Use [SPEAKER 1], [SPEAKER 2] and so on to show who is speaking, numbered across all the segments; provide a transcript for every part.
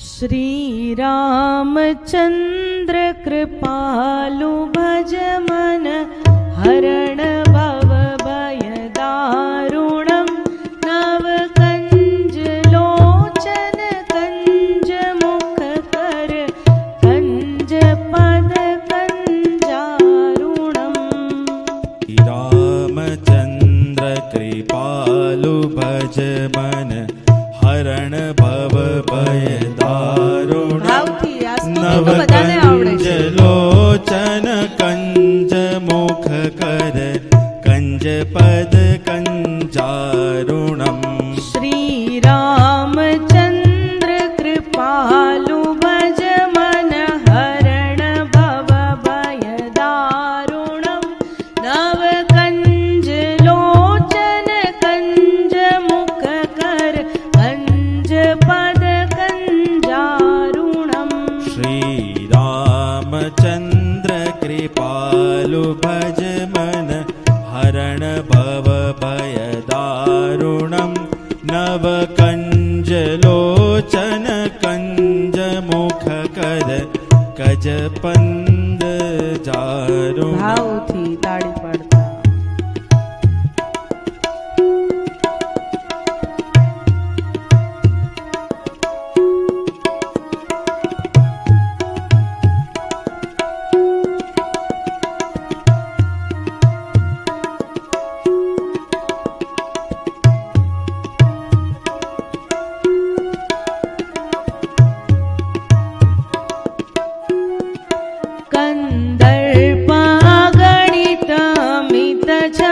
[SPEAKER 1] श्रीरामचन्द्र भज मन हरण મરણ ભવ ભય
[SPEAKER 2] દારૂણ.
[SPEAKER 1] નવકંજ
[SPEAKER 2] લોચન કંજ મોખ કર કંજ પદ કંજારુણમ.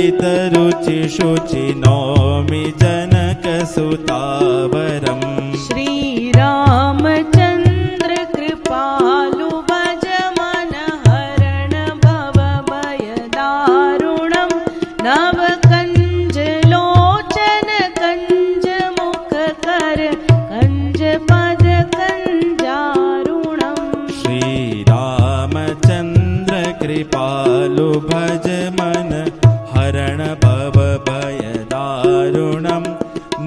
[SPEAKER 1] रुचि नौमि जनकसुतावरम्। श्रीराम हरण भव
[SPEAKER 2] भय दारुणं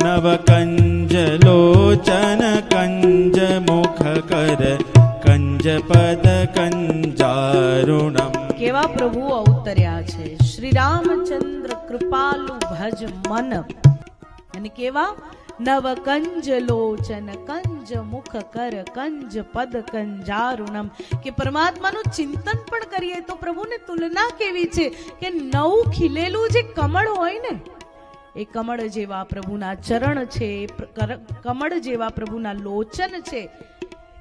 [SPEAKER 2] नव कंज लोचन कंज मुख कर कंज पद कंजारुणम्
[SPEAKER 1] કેવા પ્રભુ અવતર્યા છે શ્રી રામચંદ્ર કૃપાલુ ભજ મન અને કેવા નવ કંજ લોચન કંજ મુખ કર કંજ પદ કંજારુણમ કે પરમાત્માનું ચિંતન પણ કરીએ તો પ્રભુને તુલના કેવી છે કે નવું ખીલેલું જે કમળ હોય ને એ કમળ જેવા પ્રભુના ચરણ છે કમળ જેવા પ્રભુના લોચન છે,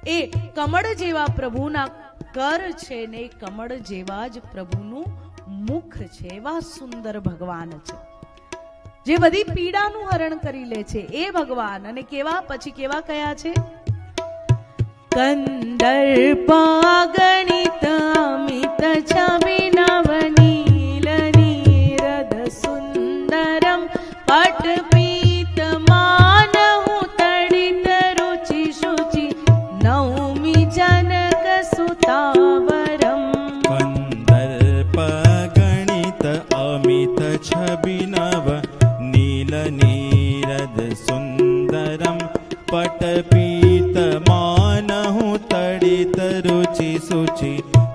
[SPEAKER 1] એ કમળ જેવા પ્રભુના કર છે ને એ કમળ જેવા જ પ્રભુનું મુખ છે, એવા સુંદર ભગવાન છે. જે બધી પીડાનું હરણ કરી લે છે, એ ભગવાન. અને કેવા? પછી કેવા કયા છે? કંદર્પાગણિત અમિત છવિનવ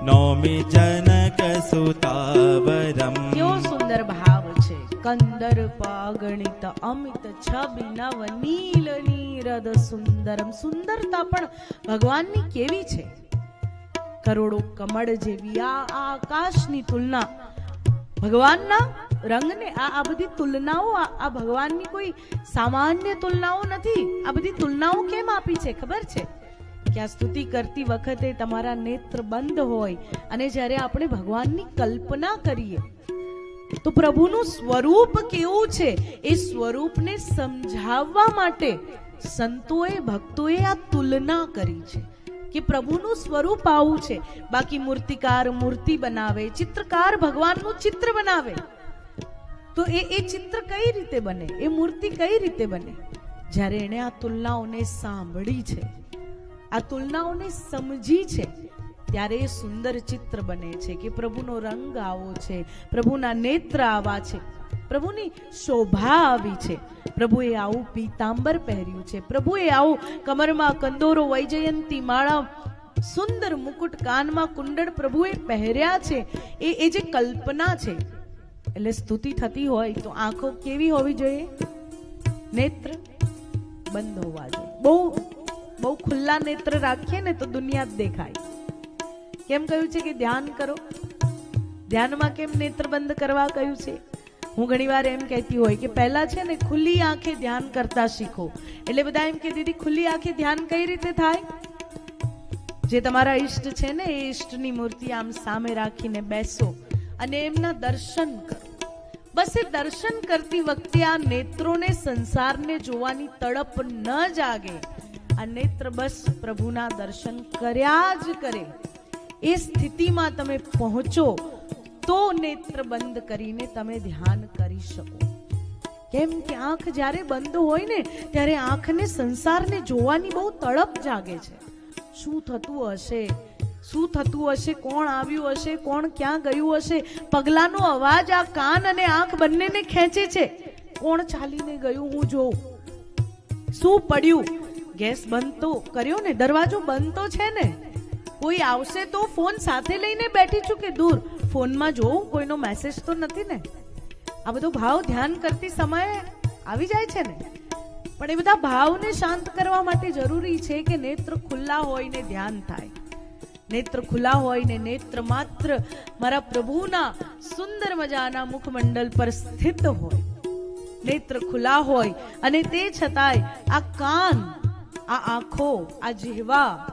[SPEAKER 1] નોમી જનક સુતાવરમ કયો સુંદર ભાવ છે. કંદર પાગણિત અમિત છબી નવ નીલ નીરદ સુંદરમ. સુંદરતા પણ ભગવાનની કેવી છે? કરોડો કમળ જેવી આ આકાશની તુલના. ભગવાનના રંગને આ આ બધી તુલનાઓ આ ભગવાનની કોઈ સામાન્ય તુલનાઓ નથી. આ બધી તુલનાઓ કેમ આપી છે? ખબર છે? કે સ્તુતિ કરતી વખતે તમારા નેત્ર બંધ હોય અને જ્યારે આપણે ભગવાનની કલ્પના કરીએ, તો પ્રભુનું સ્વરૂપ કેવું છે? એ સ્વરૂપને સમજાવવા માટે સંતોએ, ભક્તોએ આ તુલના કરી છે કે પ્રભુનું સ્વરૂપ આવું છે. બાકી મૂર્તિકાર મૂર્તિ બનાવે, ચિત્રકાર ભગવાનનું ચિત્ર બનાવે. તો એ એ ચિત્ર કઈ રીતે બને? એ મૂર્તિ કઈ રીતે બને? જ્યારે એણે આ તુલનાઓને સાંભળી છે આ તુલનાઓને સમજી છે, ત્યારે એ સુંદર ચિત્ર બને છે કે પ્રભુનો રંગ આવો છે, પ્રભુના નેત્ર આવા છે, પ્રભુની શોભા આવી છે. પ્રભુએ આવું પીતાંબર પહેર્યું છે. પ્રભુએ આવું કમરમાં કંદોરો, વૈજયંતી માળા, સુંદર મુકુટ કાનમાં કુંડળ પ્રભુએ પહેર્યા છે. એ એ જે કલ્પના છે, એટલે સ્તુતિ થતી હોય તો આંખો કેવી હોવી જોઈએ? નેત્ર બંધ હોવા જોઈએ. બહુ ખુલ્લા નેત્ર રાખીએ ને તો દુનિયા જ દેખાય. કેમ કહ્યું છે કે ધ્યાન કરો? ધ્યાનમાં કેમ નેત્ર બંધ કરવા કહ્યું છે? હું ઘણીવાર એમ કહેતી હોય કે પહેલા છે ને ખુલ્લી આંખે ધ્યાન કરતા શીખો. એટલે બધા એમ કે, દીદી, ખુલ્લી આંખે ધ્યાન કઈ રીતે થાય? જે તમારા ઈષ્ટ છે ને, એ ઈષ્ટની મૂર્તિ આમ સામે રાખીને બેસો અને એમના દર્શન કરો. બસ એ દર્શન કરતી વખતે આ નેત્રોને સંસારને જોવાની તડપ ન જાગે. આ નેત્ર બસ પ્રભુના દર્શન કર્યા જ કરે. એ સ્થિતિમાં તમે પહોંચો, તો નેત્ર બંધ કરીને તમે ધ્યાન કરી શકો. કેમ કે આંખ જ્યારે બંધ હોય ને, ત્યારે આંખને સંસારને જોવાની બહુ તડપ જાગે છે. શું થતું હશે? શું થતું હશે? કોણ આવ્યું હશે? કોણ ક્યાં ગયું હશે? પગલાનો અવાજ આ કાન અને આંખ બંનેને ખેંચે છે. કોણ ચાલીને ગયું હું જોઉં? શું પડ્યું? ગેસ બંધ તો કર્યો ને, દરવાજો બંધ તો છે ને. કોઈ આવશે તો ફોન સાથે લઈને બેઠી છું કે દૂર. ફોનમાં જોઉં, કોઈનો મેસેજ તો નથી ને. આ બધો ભાવ ધ્યાન કરતી સમયે આવી જાય છે ને. પણ એ બધા ભાવને શાંત કરવા માટે જરૂરી છે કે નેત્ર ખુલ્લા હોય ને ધ્યાન થાય. નેત્ર ખુલ્લા હોય ને નેત્ર માત્ર મારા પ્રભુના સુંદર મજાના મુખમંડલ પર સ્થિત હોય. નેત્ર ખુલ્લા હોય અને તે છતાંય આ કાન આ આંખો, આ જીહવા,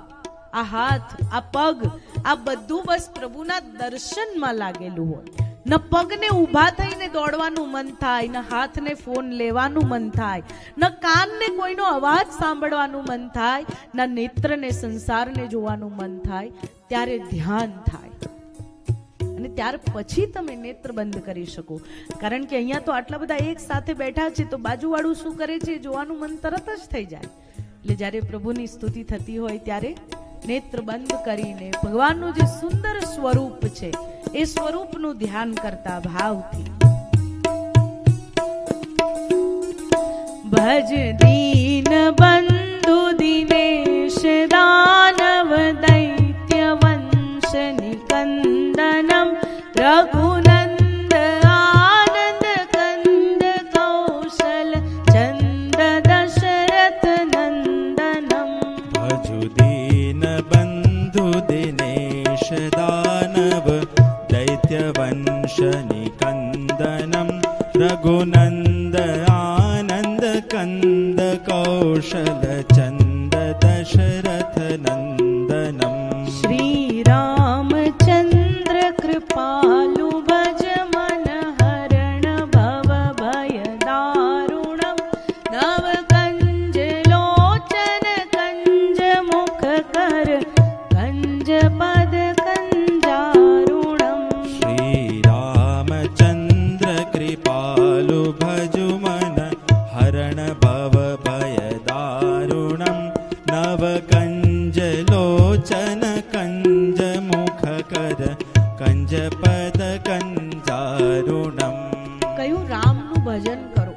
[SPEAKER 1] આ હાથ, આ પગ, આ બધું બસ પ્રભુના દર્શનમાં લાગેલું હોય. ન પગને ઊભા થઈને દોડવાનું મન થાય, ન હાથને ફોન લેવાનું મન થાય, ન કાનને કોઈનો અવાજ સાંભળવાનું મન થાય, ન નેત્રને સંસારને જોવાનું મન થાય, ત્યારે ધ્યાન થાય. અને ત્યાર પછી તમે નેત્ર બંધ કરી શકો. કારણ કે અહીંયા તો આટલા બધા એક સાથે બેઠા છે, તો બાજુવાળું શું કરે છે? જોવાનું મન તરત જ થઈ જાય. એટલે જ્યારે પ્રભુની સ્તુતિ થતી હોય ત્યારે નેત્ર બંધ કરીને ભગવાનનું જે સુંદર સ્વરૂપ છે, એ સ્વરૂપનું ધ્યાન કરતા ભાવથી. ભજ દીન બંધુ દિનેશ દાનવ દૈત્ય વંશ નિકંદનમ રઘુનંદ
[SPEAKER 2] रघुनन्द आनन्द कन्द कौशल चन्द दशरथ नन्दनम्।
[SPEAKER 1] श्री रामचंद्र
[SPEAKER 2] કર કંજ પદ કંજારુણમ
[SPEAKER 1] કયું રામનું ભજન કરો.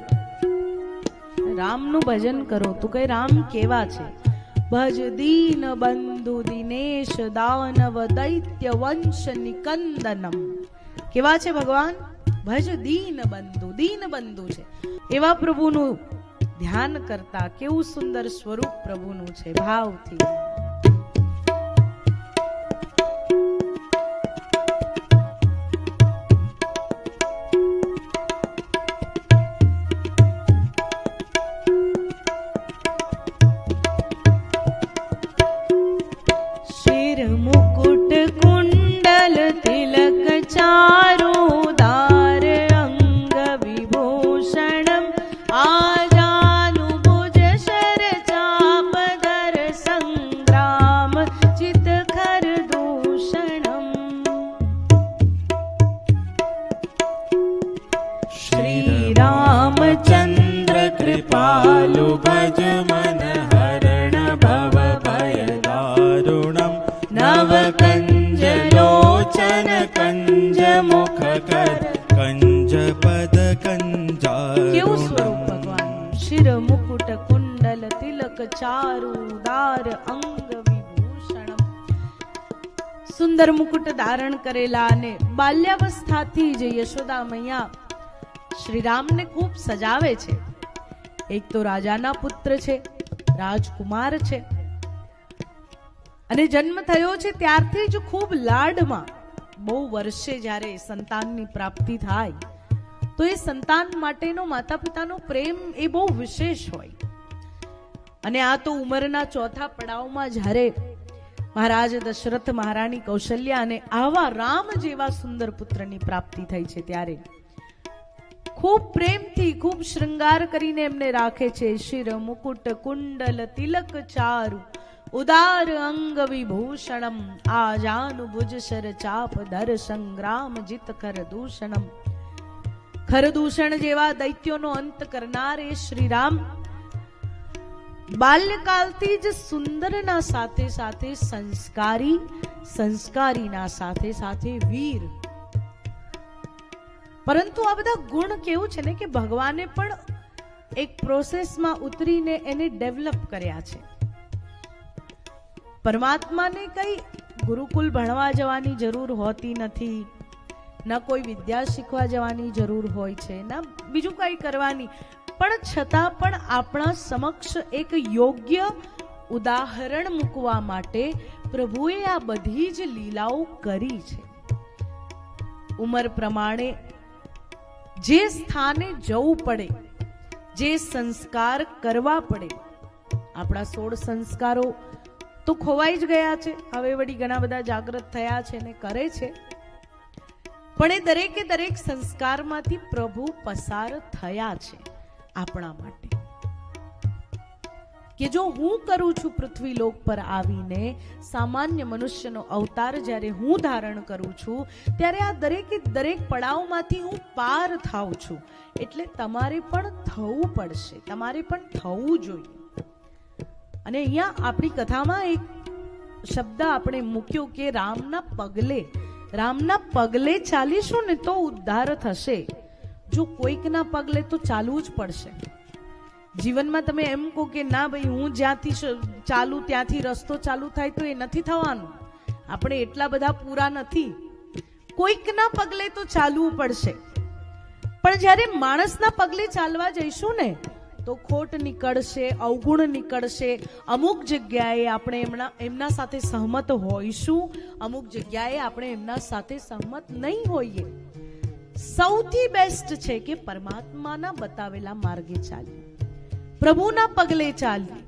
[SPEAKER 1] રામનું ભજન કરો. તો કઈ રામ કેવા છે? ભજ દીન બંધુ દિનેશ, દાનવ દૈત્ય વંશ નિકંદનમ. કેવા છે ભગવાન? ભજ દીન બંધુ દીન બંધુ છે. એવા પ્રભુનું ધ્યાન કરતા કેવું સુંદર સ્વરૂપ પ્રભુનું છે, ભાવથી. ચારુ દાર અંગ વિભૂષણમ સુંદર મુકુટ ધારણ કરેલા અને બાલ્યાવસ્થાથી જે યશોદા મૈયા શ્રીરામને ખૂબ સજાવે છે. એક તો રાજાના પુત્ર છે, રાજકુમાર છે. અને જન્મ થયો છે ત્યારથી જ ખૂબ લાડમાં. બહુ વર્ષે જ્યારે સંતાનની પ્રાપ્તિ થાય, તો એ સંતાન માટેનો માતા પિતાનો પ્રેમ એ બહુ વિશેષ હોય. અને આ તો ઉંમરના ચોથા પડાવમાં જ્યારે મહારાજ દશરથ મહારાણી કૌશલ્યા અને આવા રામ જેવા સુંદર પુત્રની પ્રાપ્તિ થઈ છે ત્યારે. ખૂબ પ્રેમથી ખૂબ શૃંગાર કરીને એમને રાખે છે. શિર, મુકુટ, કુંડલ, તિલક, ચારુ, ઉદાર અંગ વિભૂષણમ આ જાનુ ભુજ શર ચાપ, દર સંગ્રામ, જીત કર દૂષણમ. ખરદૂષણ જેવા દૈત્યોનો અંત કરનાર એ શ્રી રામ બાલ્યકાલથી જ સુંદરના સાથે સાથે સંસ્કારી, સંસ્કારીના સાથે સાથે વીર. પરંતુ આ બધા ગુણ કેવું છે ને કે ભગવાને પણ એક પ્રોસેસમાં ઉતરીને એને ડેવલપ કર્યા છે. પરમાત્માને કઈ ગુરુકુલ ભણવા જવાની જરૂર હોતી નથી, ન કોઈ વિદ્યા શીખવા જવાની જરૂર હોય છે, ના બીજું કઈ કરવાની. પણ છતાં પણ આપણા સમક્ષ એક યોગ્ય ઉદાહરણ મૂકવા માટે પ્રભુએ આ બધી જ લીલાઓ કરી છે. ઉંમર પ્રમાણે જે સ્થાને જવું પડે, જે સંસ્કાર કરવા પડે, આપણા સોળ સંસ્કારો તો ખોવાઈ જ ગયા છે. હવે વળી ઘણા બધા જાગૃત થયા છે ને કરે છે. પણ એ દરેકે દરેક સંસ્કારમાંથી પ્રભુ પસાર થયા છે. આપણા માટે. કે જો હું કરું છું પૃથ્વી લોક પર આવીને, સામાન્ય મનુષ્યનો અવતાર જ્યારે હું ધારણ કરું છું, ત્યારે આ દરેકે દરેક પડાવમાંથી હું પાર થાઉં છું. એટલે તમારે પણ થવું પડશે. તમારે પણ થવું જોઈએ. અને અહીંયા આપણી કથામાં એક શબ્દ આપણે મૂક્યો કે, રામના પગલે. રામના પગલે ચાલીશું ને તો ઉદ્ધાર થશે. જો કોઈકના પગલે તો ચાલવું જ પડશે. જીવનમાં તમે એમ કહો કે ના ભાઈ, હું જ્યાંથી ચાલુ ત્યાંથી રસ્તો ચાલુ થાય તો એ નથી થવાનું. આપણે એટલા બધા પૂરા નથી. કોઈકના પગલે તો ચાલવું પડશે. પણ જ્યારે માણસના પગલે ચાલવા જઈશું ને, તો ખોટ નીકળશે, અવગુણ નીકળશે. અમુક જગ્યાએ આપણે એમના એમના સાથે સહમત હોઈશું. અમુક જગ્યાએ આપણે એમના સાથે સહમત નહીં હોઈએ. સૌથી બેસ્ટ છે કે પરમાત્માના બતાવેલા માર્ગે ચાલીએ. પ્રભુના પગલે ચાલીએ.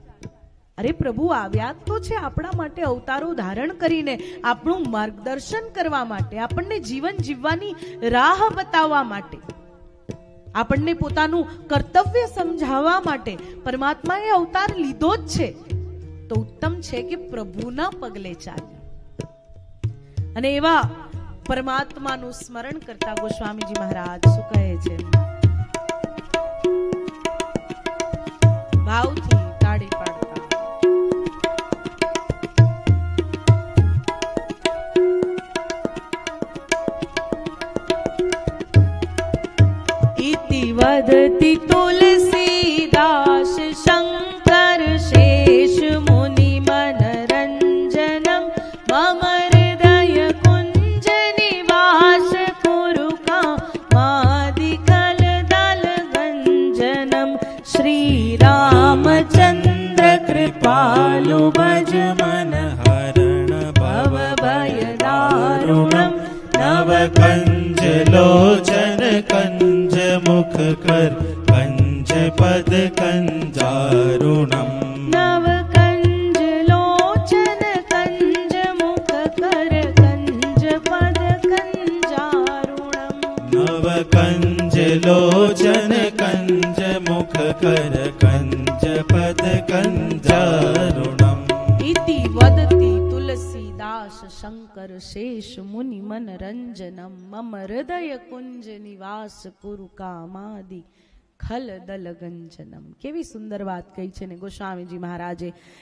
[SPEAKER 1] અરે પ્રભુ આવ્યા તો છે આપણા માટે અવતારો ધારણ કરીને આપણું માર્ગદર્શન કરવા માટે, આપણને જીવન જીવવાની રાહ બતાવવા માટે, આપણને પોતાનું કર્તવ્ય સમજાવવા માટે પરમાત્માએ અવતાર લીધો જ છે. તો ઉત્તમ છે કે પ્રભુના પગલે ચાલી અને એવા પરમાત્માનું સ્મરણ કરતા ગોસ્વામીજી મહારાજ શું કહે છે? ભાવથી તાળી પાડતા. ઇતિ વદતી તો શેષ મુનિ મન રંજનમ મમ હૃદય કુંજ નિવાસ કુરુ કામાદિ ખલ દલ ગંજનમ કેવી સુંદર વાત કહી છે ને ગોસ્વામીજી મહારાજે